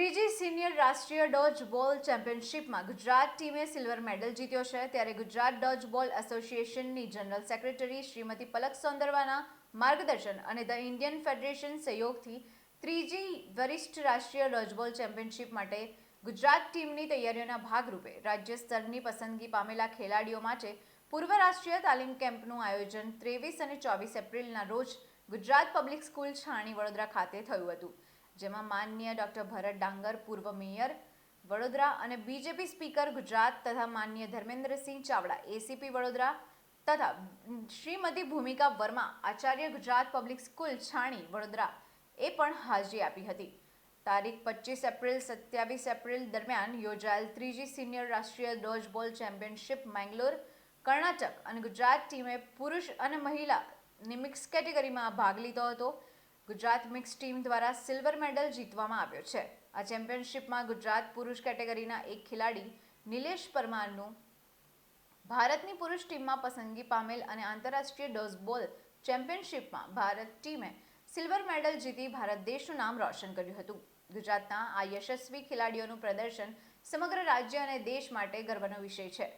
ત્રીજી સિનિયર રાષ્ટ્રીય ડોજ બોલ ચેમ્પિયનશિપમાં ગુજરાત ટીમે સિલ્વર મેડલ જીત્યો છે. ત્યારે ગુજરાત ડોજ બોલ એસોસિએશનની જનરલ સેક્રેટરી શ્રીમતી પલક સોંદરવાના માર્ગદર્શન અને ધ ઇન્ડિયન ફેડરેશન સહયોગથી ત્રીજી વરિષ્ઠ રાષ્ટ્રીય ડોજબોલ ચેમ્પિયનશિપ માટે ગુજરાત ટીમની તૈયારીઓના ભાગરૂપે રાજ્ય સ્તરની પસંદગી પામેલા ખેલાડીઓ માટે પૂર્વ રાષ્ટ્રીય તાલીમ કેમ્પનું આયોજન ત્રેવીસ અને ચોવીસ એપ્રિલના રોજ ગુજરાત પબ્લિક સ્કૂલ છાણી વડોદરા ખાતે થયું હતું. જેમાં માનનીય ડોક્ટર ભરત ડાંગર, પૂર્વ મેયર, વડોદરા અને બીજેપી સ્પીકર ગુજરાત તથા માનનીય ધર્મેન્દ્રસિંહ ચાવડા, એસીપી વડોદરા તથા શ્રીમતી ભૂમિકા વર્મા, આચાર્ય ગુજરાત પબ્લિક સ્કૂલ છાણી, વડોદરા, એ પણ હાજરી આપી હતી. તારીખ પચીસ એપ્રિલ, સત્યાવીસ એપ્રિલ દરમિયાન યોજાયેલ ત્રીજી સિનિયર રાષ્ટ્રીય ડોજબોલ ચેમ્પિયનશિપ મેંગલોર, કર્ણાટક અને ગુજરાત ટીમે પુરુષ અને મહિલાની મિક્સ કેટેગરીમાં ભાગ લીધો હતો. ગુજરાત મિક્સ ટીમ દ્વારા સિલ્વર મેડલ જીતવામાં આવ્યો છે. આ ચેમ્પિયનશિપમાં ગુજરાત પુરુષ કેટેગરીના એક ખેલાડી નિલેશ પરમારનું ભારતની પુરુષ ટીમમાં પસંદગી પામેલ અને આંતરરાષ્ટ્રીય ડોઝબોલ ચેમ્પિયનશિપમાં ભારત ટીમે સિલ્વર મેડલ જીતી ભારત દેશનું નામ રોશન કર્યું હતું. ગુજરાતના આ યશસ્વી ખેલાડીઓનું પ્રદર્શન સમગ્ર રાજ્ય અને દેશ માટે ગર્વનો વિષય છે.